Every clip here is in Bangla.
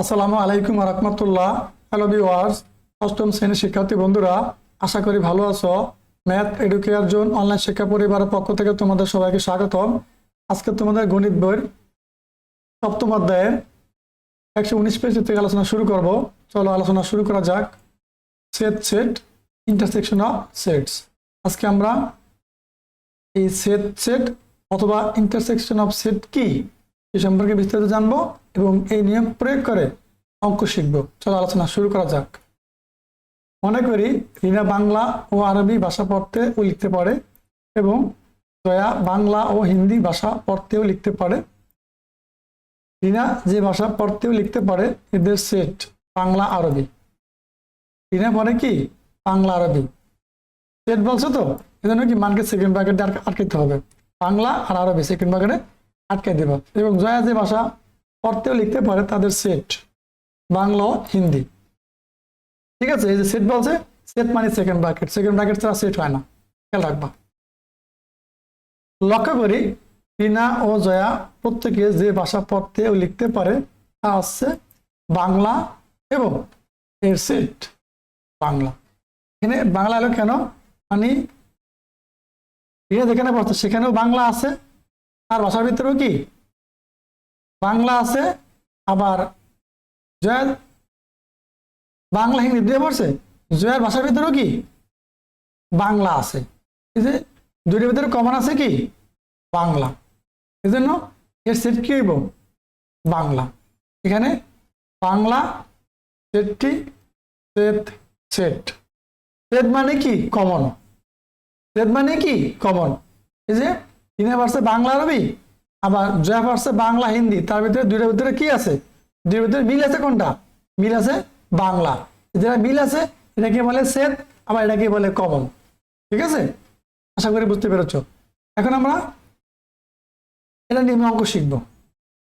আসসালামু আলাইকুম রহমতুল্লাহ। হ্যালো ভিওয়ার্স অষ্টম শ্রেণির শিক্ষার্থী বন্ধুরা, আশা করি ভালো আছো। ম্যাথ এডুকেয়ার জোন অনলাইন শিক্ষা পরিবারের পক্ষ থেকে তোমাদের সবাইকে স্বাগতম। আজকে তোমাদের গণিত বইয়ের সপ্তম অধ্যায়ের একশো উনিশ পেজ থেকে আলোচনা শুরু করব। চলো আলোচনা শুরু করা যাক। Set set intersection of sets আজকে আমরা এই সেট সেট অথবা ইন্টারসেকশন অফ সেট কি এ সম্পর্কে বিস্তারিত জানব। এবং এই নিয়ম প্রয়োগ করে অঙ্ক শিখব। চলো আলোচনা শুরু করা যাক। মনে করি রিনা বাংলা ও আরবি ভাষা পড়তে ও লিখতে পারে এবং জয়া বাংলা ও হিন্দি ভাষা পড়তেও লিখতে পারে। রিনা যে ভাষা পড়তেও লিখতে পারে, এদের সেট বাংলা আরবি। রিনা পড়ে কি? বাংলা আরবি। সেট বলছো তো? এজন্য কি মানকে সেকেন্ড ব্র্যাকেটে আটকাতে হবে। বাংলা আর আরবি সেকেন্ড ব্র্যাকেটে আটকে দেবা। এবং জয়া যে ভাষা পড়তেও লিখতে পারে তাদের সেট বাংলা, হিন্দি। ঠিক আছে, এই যে সেট বলছে সেট মানে সেকেন্ড ব্র্যাকেট সেকেন্ড ব্র্যাকেট ছাড়া সেট হয় না। খেয়াল রাখবা। লক্ষ্য করি, টিনা ও জয়া প্রত্যেকে যে ভাষা পড়তে ও লিখতে পারে, তা হচ্ছে বাংলা এবং এর সেট বাংলা। এখানে বাংলা এলো কেন? মানে টিনা যেখানে পড়ছে, সেখানেও বাংলা আছে। আর ভাষার ভিতরেও কি? বাংলা আছে, আবার জয়ার, বাংলা হিন্দি দিয়ে পড়ছে, জয়ার ভাষার ভিতরেও কি? বাংলা আছে। এই যে দুইটার ভিতরে কমন আছে কি? বাংলা। এই জন্য এর সেট কি হইব? বাংলা। এখানে বাংলা সেটটি সেট সেট সেট মানে কি? কমন সেট মানে কি? কমন এই যে পারছে বাংলা আরবি আবার জয়া পারছে বাংলা, হিন্দি, তার ভিতরে, দুইটার ভিতরে কি আছে? দুইটার ভিতরে মিল আছে কোনটা? মিল আছে বাংলা। যেটা মিল আছে, এটাকে বলে সেট আবার এটাকে বলে কমন ঠিক আছে? আশা করি বুঝতে পেরেছ। এখন আমরা এটা নিয়ে অঙ্ক শিখব।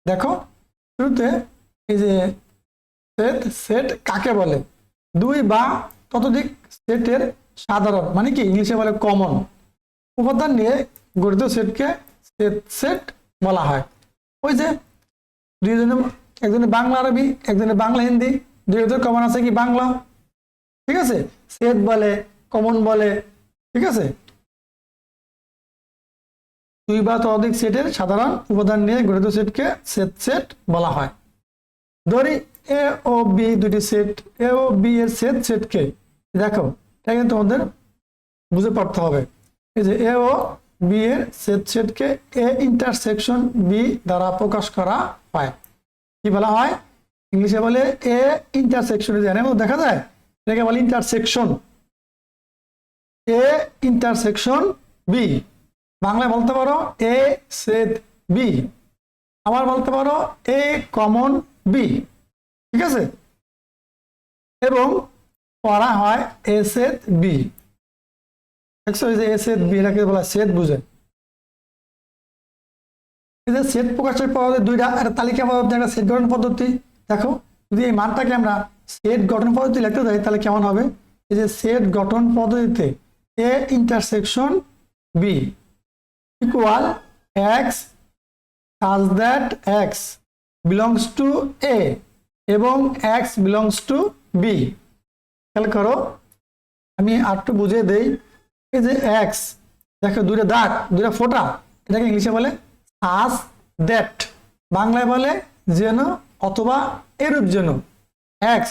দেখো, শুরুতে এই যে সেট সেট কাকে বলে? দুই বা ততোধিক সেটের সাধারণ মানে কি? ইংলিশে বলে কমন উপাদান নিয়ে গঠিত সেটকে সেট সেট বলা হয়। ওই যে দুইজনে একজনে বাংলা আরবি, একজনে বাংলা হিন্দি। দুইজনের কমন আছে কি বাংলা? ঠিক আছে? সেট বলে, কমন বলে, ঠিক আছে? দুই বা ততোধিক সেটের সাধারণ উপাদান নিয়ে গঠিত সেটকে সেট সেট বলা হয়। ধরি এ ও বি দুটি সেট। এ ও বি এর সেট সেটকে দেখো, এটা কিন্তু তোমাদের বুঝে পড়তে হবে। এই যে এ ও বি এর সেট সেটকে এ ইন্টারসেকশন বি দ্বারা প্রকাশ করা হয়। কি বলা হয়? ইংলিশে বলে এ ইন্টারসেকশন দেখা যায়? এটাকে বলে ইন্টারসেকশন এ ইন্টারসেকশন বি বাংলায় বলতে পারো এ সেট বি আবার বলতে পারো এ কমন বি ঠিক আছে? এবং পড়া হয় এ সেট বি দেখছ বুঝে। প্রকাশের দুইটা একটা তালিকা সেট গঠন পদ্ধতি, দেখো, যদি এই আমরা সেট গঠন পদ্ধতি তাহলে কেমন হবে? সেট গঠন পদ্ধতিতে A intersection B equal X that X belongs to A এবং এক্স বিলংস টু বি খেয়াল করো, আমি আরটু বুঝিয়ে দেই। এই যে এক্স দেখো দুইটা দাগ, দুইটা ফোটা, এটাকে ইংলিশে বলে সাজ দ্যাট, বাংলায় বলে যেন অথবা এরূপ যেন। এক্স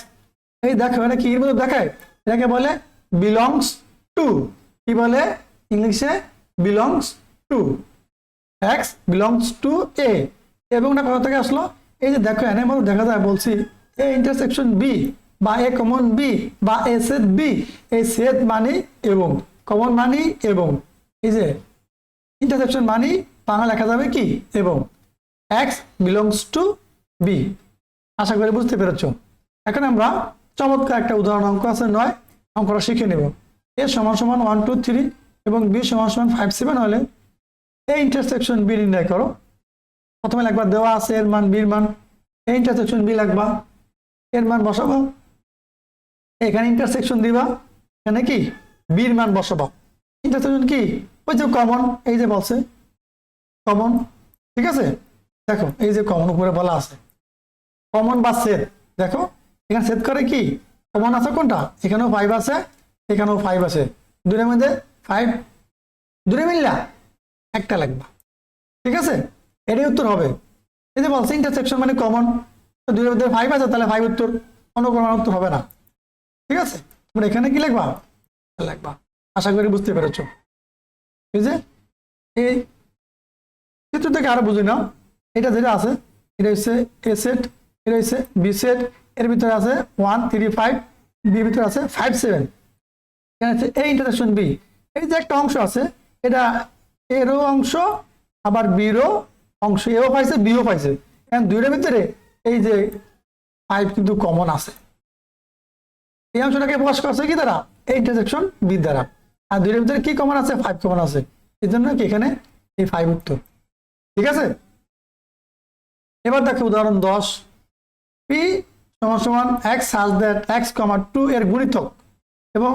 এই দেখো, এটা কি মধ্যে দেখায়? এটাকে বলে বিলংস টু কি বলে? ইংলিশে belongs to X belongs to A এবং না কোথা থেকে আসলো? এই যে দেখো এনের মধ্যে দেখা যায়, বলছি এ ইন্টারসেকশন বি বা এ কমন বি বা এ সেট বি এই সেট মানি এবং। কমন মানি এবং, এই যে ইন্টারসেকশন মানি বাংলা লেখা যাবে কি? এবং। এক্স বিলংস টু বি আশা করি বুঝতে পেরেছ। এখন আমরা চমৎকার একটা উদাহরণ অঙ্ক আছে নয়, অঙ্কটা শিখে নেব। এ সমান সমান ওয়ান টু থ্রি এবং বি সমান সমান ফাইভ সেভেন হলে এই ইন্টারসেকশন বি নির্ণয় করো। প্রথমে লাগবা দেওয়া আছে এর মান বির মান। এই ইন্টারসেকশন বি লাগবা এর মান বসাবো। এখানে ইন্টারসেকশন দিবা। এখানে কি? বির মান বসাবা। ইন্টারসেকশন কি? ওই যে কমন এই যে বলছে কমন ঠিক আছে? দেখো, এই যে কমন উপরে বলা আছে। কমন বা সেট দেখো, এখানে সেট করে কি? কমন আছে কোনটা? এখানেও ফাইভ আছে, এখানেও ফাইভ আছে। দুটোর মধ্যে ফাইভ দূরে মিললা? একটা লাগবা। ঠিক আছে? এটাই উত্তর হবে। এই যে বলছে ইন্টারসেকশন মানে কমন দুটোর মধ্যে ফাইভ আছে, তাহলে ফাইভ উত্তর। অন্য কোনো উত্তর হবে না। ঠিক আছে? তোমরা এখানে কি লিখবা লিখবা আশা করি বুঝতে পেরেছ। ঠিক এই চিত্র থেকে আরও বুঝে নাও। এটা যেটা আছে, এটা হচ্ছে এ সেট এটা হচ্ছে বি সেট এর ভিতরে আছে ওয়ান থ্রি ফাইভ বির ভিতরে আছে ফাইভ সেভেন এখানে আছে এ ইন্টারসেকশন বি এই যে একটা অংশ আছে, এটা এরও অংশ, আবার বিরও অংশ এও পাইছে বিও পাইছে। এখন দুইটার ভিতরে এই যে ফাইভ কিন্তু কমন আছে। এই অংশটাকে প্রকাশ করছে কি দ্বারা? এই ইন্টারসেকশন বি দ্বারা। আর দুইটার ভিতরে কি কমন আছে? ফাইভ কমন আছে। এই জন্য কি এখানে এই ফাইভ উত্তর ঠিক আছে? এবার দেখো উদাহরণ দশ। পি সমান সমান এক্স হাজ দ্যাট এক্স কমা টু এর গুণিতক এবং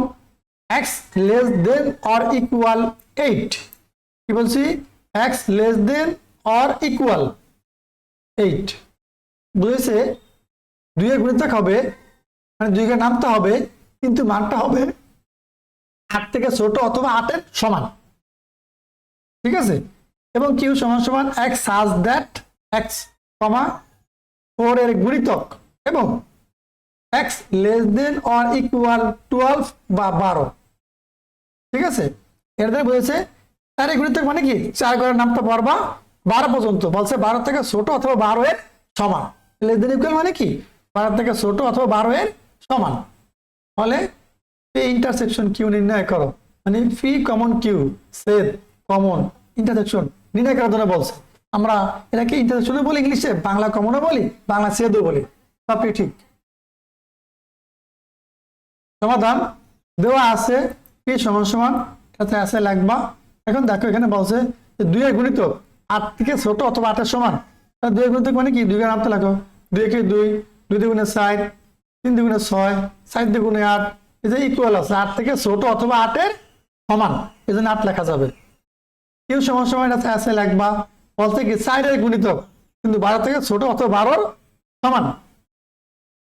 X less than or equal eight কি বলছি? X less than or equal eight বুঝেছে দুইয়ের গুণিতক হবে মানে দুইকে নামতে হবে, কিন্তু মানটা হবে আট থেকে ছোট অথবা আটের সমান। ঠিক আছে? এবং কিউ সমান সমান x such that x comma four এর গুণিতক এবং X less than or equal twelve বা বারো। ঠিক আছে? এর দ্বারা বলেছে তার গুণিতক মানে কি? চার ঘরের নামটা পড়বা বারো পর্যন্ত। বলছে বারো থেকে ছোট অথবা বারো এর সমান। লেস দেন ইকুয়াল মানে কি? বারো থেকে ছোট অথবা বারো এর সমান। ফলে এই ইন্টারসেকশন কিউ নির্ণয় করো। মানে ফি কমন কিউ সেদ কমন ইন্টারসেকশন নির্ণয় করার জন্য বলছে। আমরা এটাকে ইন্টারসেকশনও বলি ইংলিশে বাংলা কমনও বলি, বাংলা সেদও বলি। সবই ঠিক। সমাধান দেওয়া আছে পি সমান সমান এটাতে আছে লাগবা এখন দেখো এখানে বলছে যে দুইয়ের গুণিত আট থেকে ছোট অথবা আটের সমান। দুই দুইয়ের গুণিত মানে কি? দুইয়ের নামতে লাগো দুই একে দুই দুই দুগুণে ষাট তিন দুগুণে ছয় ষাট দুগুণে আট, এই যে ইকুয়াল আছে, আট থেকে ছোট অথবা আটের সমান, এই জন্য আট লেখা যাবে। কেউ সমান সমান এটা আছে লাগবা বলতে কি চারের গুণিতক কিন্তু বারো থেকে ছোট অথবা বারোর সমান।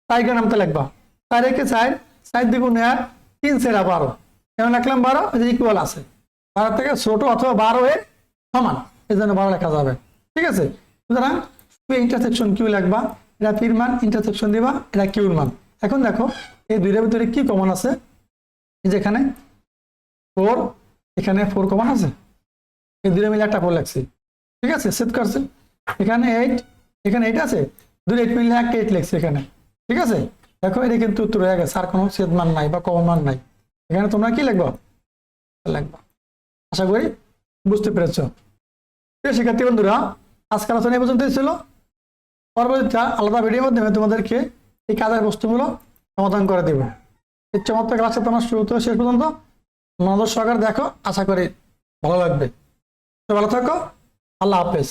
তাই কেন নামতে লাগবা চার একে চার চার দ্বিগুণে আট, তিন সেরা বারো। কেন লিখলাম বারো? এই যে ইকুয়াল আছে। বারো থেকে ছোট অথবা বারো এর সমান, এই জন্য বারো লেখা যাবে। ঠিক আছে? সুতরাং ইন্টারসেকশন কিউ লিখবা, এটা পির মান ইন্টারসেকশন দিবা, এটা কিউর মান। এখন দেখো, এই দুইটার ভিতরে কি কমন আছে? এই যে এখানে ফোর এখানে ফোর কমন আছে? এই দুটো মিলে একটা ফোর লাগছে ঠিক আছে? সেট করছে। এখানে এইট এখানে এইট আছে? দুটো এইট মিলে একটা এইট লিখছে এখানে। ঠিক আছে? দেখো, এটা কিন্তু উত্তর হয়ে গেছে। আর কোনো সেদ মান নাই বা কমন মান নাই। এখানে তোমরা কি লিখব? লিখবা। আশা করি বুঝতে পেরেছ। প্রিয় শিক্ষার্থী বন্ধুরা, আজকের আলোচনা এই পর্যন্তই ছিল। পরবর্তীতে আলাদা ভিডিওর মাধ্যমে তোমাদেরকে এই কাজের বস্তুগুলো সমাধান করে দেবে। এই চমৎকার ক্লাসে তোমার শুরু থেকে শেষ পর্যন্ত। নজর সহকারে দেখো, আশা করি ভালো লাগবে। তো ভালো থাকো, আল্লাহ হাফেজ।